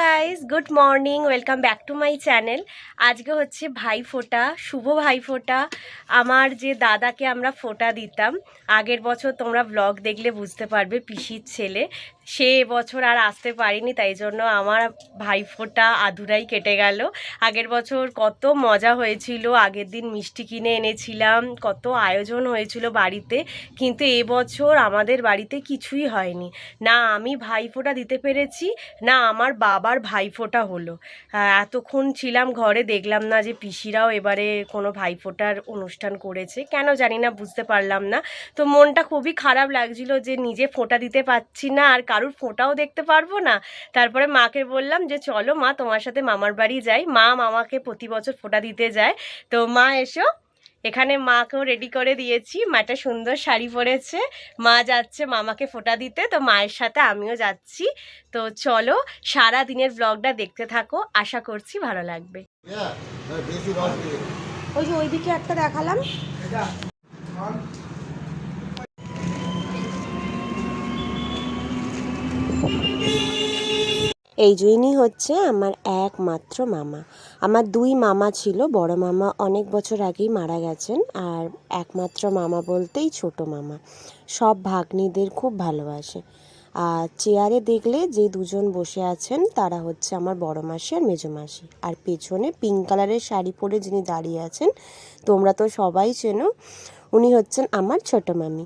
Guys, good morning, welcome back to my channel. আজকে হচ্ছে ভাইফোঁটা শুভ ভাইফোঁটা আমার যে দাদাকে আমরা ফোঁটা দিতাম, আগের বছর তোমরা ব্লগ দেখলে বুঝতে পারবে, পিসির ছেলে। সে এবছর আর আসতে পারিনি, তাই জন্য আমার ভাই ফোটা আধুরাই কেটে গেল। আগের বছর কত মজা হয়েছিল, আগের দিন মিষ্টি কিনে এনেছিলাম, কত আয়োজন হয়েছিল বাড়িতে, কিন্তু এবছর আমাদের বাড়িতে কিছুই হয়নি। না আমি ভাইফোঁটা দিতে পেরেছি, না আমার বাবার ভাইফোঁটা হলো। এতক্ষণ ছিলাম ঘরে, দেখলাম না যে পিসিরাও এবারে কোনো ভাইফোঁটার অনুষ্ঠান করেছে, কেন জানি না, বুঝতে পারলাম না। তো মনটা খুবই খারাপ লাগছিল যে নিজে ফোঁটা দিতে পারছি না, আর কারুর ফোঁটাও দেখতে পারব না। তারপরে মাকে বললাম যে চলো মা তোমার সাথে মামার বাড়ি যাই। মা মামাকে প্রতি বছর ফোঁটা দিতে যায়। তো মা এসো। এখানে মাকেও রেডি করে দিয়েছি। মাটা সুন্দর শাড়ি পরেছে। মা যাচ্ছে মামাকে ফোঁটা দিতে। তো মায়ের সাথে আমিও যাচ্ছি। তো চলো সারা দিনের ব্লগটা দেখতে থাকো। আশা করছি ভালো লাগবে। রস দিয়ে ওই যে ওইদিকে একটা দেখালাম। এই জন্যই হচ্ছে আমার একমাত্র মামা। আমার দুই মামা ছিল, বড় মামা অনেক বছর আগেই মারা গেছেন আর একমাত্র মামা বলতেই ছোট মামা। সব ভাগ্নিদের খুব ভালোবাসে। আর চেয়ারে দেখলে যে দুজন বসে আছেন, তারা হচ্ছে আমার বড় মাসি আর মেজো মাসি। আর পেছনে পিঙ্ক কালারের শাড়ি পরে যিনি দাঁড়িয়ে আছেন, তোমরা তো সবাই চেনো, উনি হচ্ছেন আমার ছোট মামি।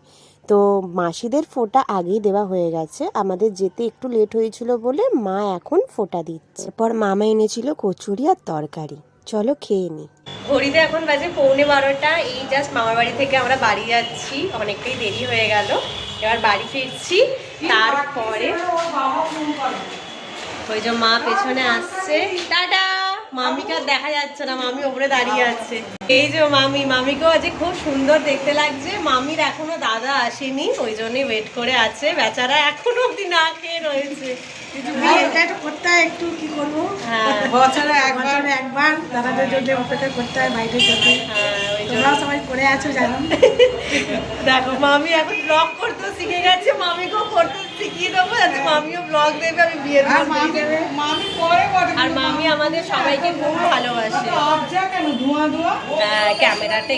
তো মাসিদের ফোঁটা আগেই দেওয়া হয়ে গেছে। আমাদের যেতে একটু লেট হয়েছিল বলে মা এখন ফোঁটা দিচ্ছে। পর মামা এনেছিল কচুরি আর তরকারি। চলো খেয়ে নি। ঘড়িতে এখন বাজে পৌনে বারোটা। এই জাস্ট মামার বাড়ি থেকে আমরা বাড়ি যাচ্ছি। অনেকটাই দেরি হয়ে গেল। এবার বাড়ি ফিরছি। তারপরে ওই যে মা পেছনে আসছে। টাটা! মামিকে আর দেখা যাচ্ছে না, মামি ওপরে দাঁড়িয়ে আছে। এই যে মামি, মামিকেও আজ খুব সুন্দর দেখতে লাগছে। মামির এখনও দাদা আসেনি, ওই জন্যই ওয়েট করে আছে। বেচারা এখনও অব্দি না খেয়ে রয়েছে। হ্যাঁ, করতে হয় একটু কি করব? হ্যাঁ। বছরে একবার একবার দাদাদের জন্য অপেক্ষা করতে হয় হ্যাঁ ওই জন্য। তোমরাও সবাই করে আছো জানো? দেখো মামি এখন ব্লগ করতে শিখে গেছে মামিকেও করতে শিখিয়ে দেবো যাতে মামিও ব্লগ দেবে আমি দেবো। মামি পরে বটে আর মামি আমাদের সবাইকে খুব ভালোবাসে। কেন? ধোঁয়া ধোঁয়া? হ্যাঁ, ক্যামেরাটা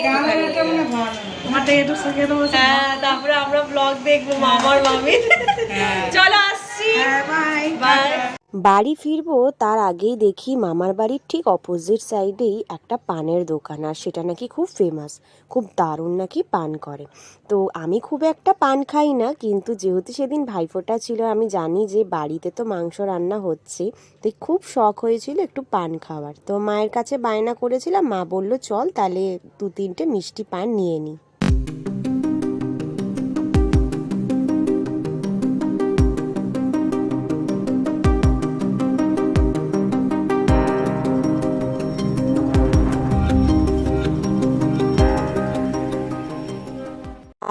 মানে একটু শিখে দেবো হ্যাঁ তারপরে আমরা ব্লগ দেখব মামার মামি চলো আসছি। হ্যাঁ। বাড়ি ফিরবো তার আগেই দেখি মামার বাড়ির ঠিক অপোজিট সাইডেই একটা পানের দোকান, আর সেটা নাকি খুব ফেমাস খুব দারুণ নাকি পান করে। তো আমি খুব একটা পান খাই না, কিন্তু যেহেতু সেদিন ভাইফোঁটা ছিল, আমি জানি যে বাড়িতে তো মাংস রান্না হচ্ছে, তাই খুব শখ হয়েছিল একটু পান খাওয়ার। তো মায়ের কাছে বায়না করেছিলাম, মা বলল, চল তাহলে দু তিনটে মিষ্টি পান নিয়ে নিই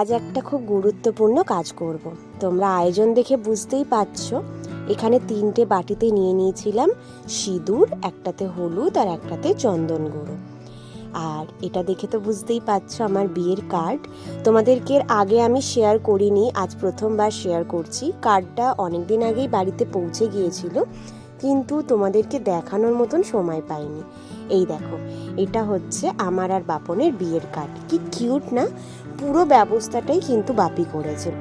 আজ একটা খুব গুরুত্বপূর্ণ কাজ করব। তোমরা আয়োজন দেখে বুঝতেই পারছ, এখানে তিনটে বাটিতে নিয়ে নিয়েছিলাম সিঁদুর, একটাতে হলুদ আর একটাতে চন্দন গুঁড়ো। আর এটা দেখে তো বুঝতেই পারছ আমার বিয়ের কার্ড। তোমাদেরকে এর আগে আমি শেয়ার করিনি, আজ প্রথমবার শেয়ার করছি। কার্ডটা অনেক দিন আগেই বাড়িতে পৌঁছে গিয়েছিল, কিন্তু তোমাদেরকে দেখানোর মতন সময় পাইনি। এই দেখো, এটা হচ্ছে আমার আর বাপনের বিয়ের কার্ড। কি কিউট না? পুরো ব্যবস্থাটাই কিন্তু বাপি করেছে।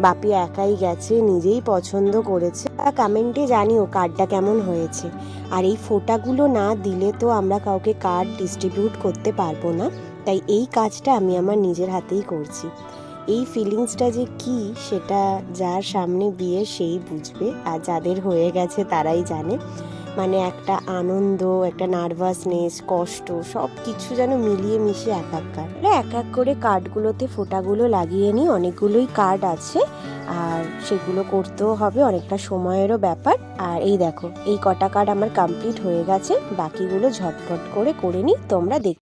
বাপি একাই গেছে, নিজেই পছন্দ করেছে। কমেন্টে জানিও কার্ডটা কেমন হয়েছে। আর এই ফোটাগুলো না দিলে তো আমরা কাউকে কার্ড ডিস্ট্রিবিউট করতে পারব না। তাই এই কাজটা আমি আমার নিজের হাতেই করছি। এই ফিলিংসটা যে কি, সেটা যার সামনে বিয়ে সেই বুঝবে। আর যাদের হয়ে গেছে তারাই জানে। মানে একটা আনন্দ, একটা নার্ভাসনেস কষ্ট সব কিছু যেন মিলিয়ে মিশে এক এক কার্ড এক এক করে কার্ডগুলোতে ফোটাগুলো লাগিয়ে নিই, অনেকগুলোই কার্ড আছে, আর সেগুলো করতেও হবে, অনেকটা সময়েরও ব্যাপার। আর এই দেখো, এই কটা কার্ড আমার কমপ্লিট হয়ে গেছে, বাকিগুলো ঝটপট করে করে নিই, তোমরা দেখ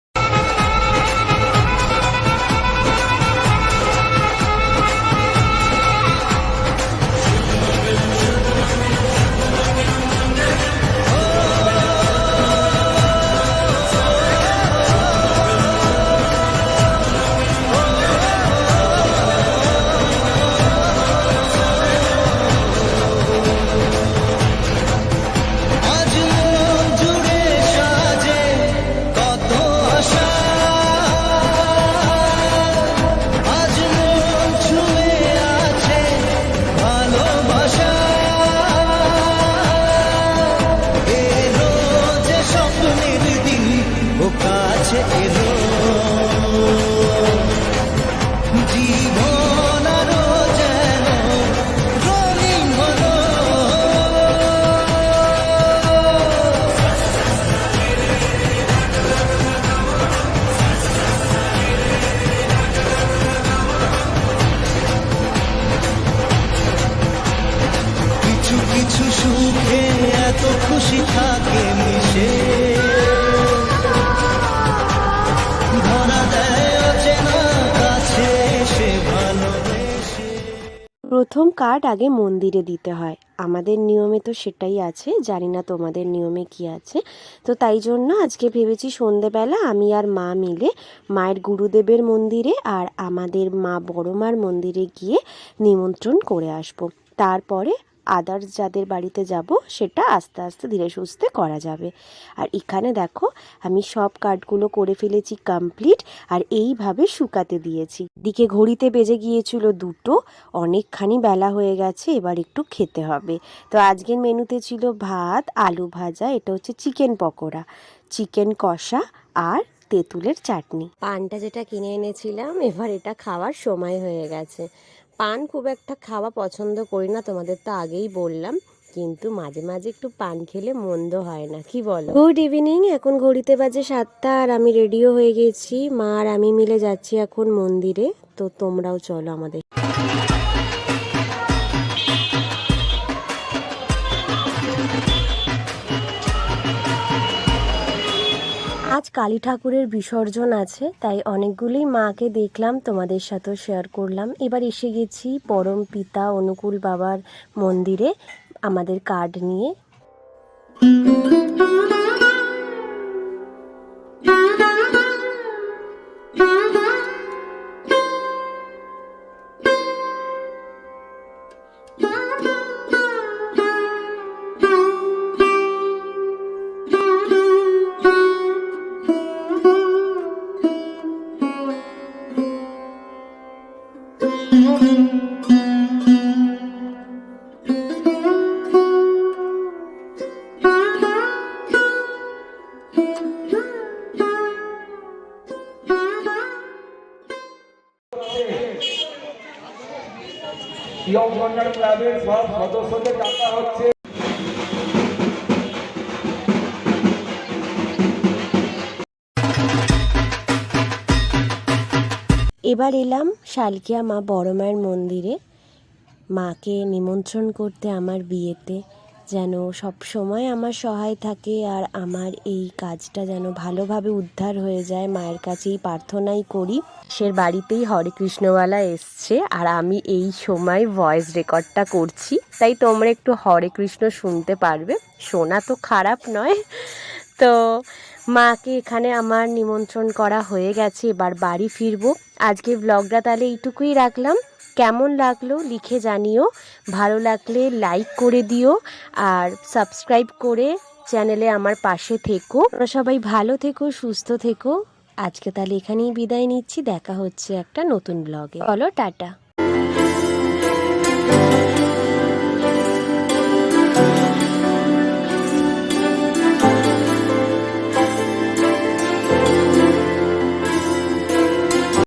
প্রথম কার্ড আগে মন্দিরে দিতে হয়। আমাদের নিয়মে তো সেটাই আছে, জানি না তোমাদের নিয়মে কি আছে। তো তাই জন্য আজকে ভেবেছি সন্ধেবেলা আমি আর মা মিলে মায়ের গুরুদেবের মন্দিরে আর আমাদের মা বড়মার মন্দিরে গিয়ে নিমন্ত্রণ করে আসব। তারপরে আদার্স যাদের বাড়িতে যাব, সেটা আস্তে আস্তে ধীরে সুস্থে করা যাবে। আর এখানে দেখো, আমি সব কার্ডগুলো করে ফেলেছি কমপ্লিট আর এইভাবে শুকাতে দিয়েছি। দিকে ঘড়িতে বেজে গিয়েছিল দুটো, অনেকখানি বেলা হয়ে গেছে, এবার একটু খেতে হবে। তো আজকের মেনুতে ছিল ভাত, আলু ভাজা, এটা হচ্ছে চিকেন পকোড়া। চিকেন কষা আর তেঁতুলের চাটনি। পানটা যেটা কিনে এনেছিলাম, এবার এটা খাওয়ার সময় হয়ে গেছে। পান খুব একটা খাওয়া পছন্দ করি না, তোমাদের তো আগেই বললাম। কিন্তু মাঝে মাঝে একটু পান খেলে মন্দ হয় না, কি বলো? গুড ইভিনিং এখন ঘড়িতে বাজে সাতটা আর আমি রেডিও হয়ে গেছি। মা আর আমি মিলে যাচ্ছি এখন মন্দিরে, তো তোমরাও চলো আমাদের আজ কালী ঠাকুরের বিসর্জন আছে, তাই অনেকগুলি মাকে দেখলাম, তোমাদের সাথেও শেয়ার করলাম। এবার এসে গেছি পরম পিতা অনুকূল বাবার মন্দিরে, আমাদের কার্ড নিয়ে। ক্লাবের সব সদস্যদের হচ্ছে। এবার এলাম শালকিয়া মা বড় মায়ের মন্দিরে। মাকে নিমন্ত্রণ করতে আমার বিয়েতে। যেন সব সময় আমার সহায় থাকে আর আমার এই কাজটা যেন ভালোভাবে উদ্ধার হয়ে যায়। মায়ের কাছেই প্রার্থনাই করি। সে বাড়িতেই হরে কৃষ্ণওয়ালা এসছে আর আমি এই সময় ভয়েস রেকর্ডটা করছি। তাই তোমরা একটু হরে কৃষ্ণ শুনতে পারবে। শোনা তো খারাপ নয়। তো মাকে এখানে আমার নিমন্ত্রণ করা হয়ে গেছে। এবার বাড়ি ফিরবো। আজকে ব্লগটা তাহলে এইটুকুই রাখলাম। কেমন লাগল লিখে জানিও। ভালো লাগলে লাইক করে দিও আর সাবস্ক্রাইব করে চ্যানেলে আমার পাশে থেকো। সবাই ভালো থেকো, সুস্থ থেকো। আজকে তাহলে এখানেই বিদায় নিচ্ছি। দেখা হচ্ছে একটা নতুন ব্লগে বলো টাটা।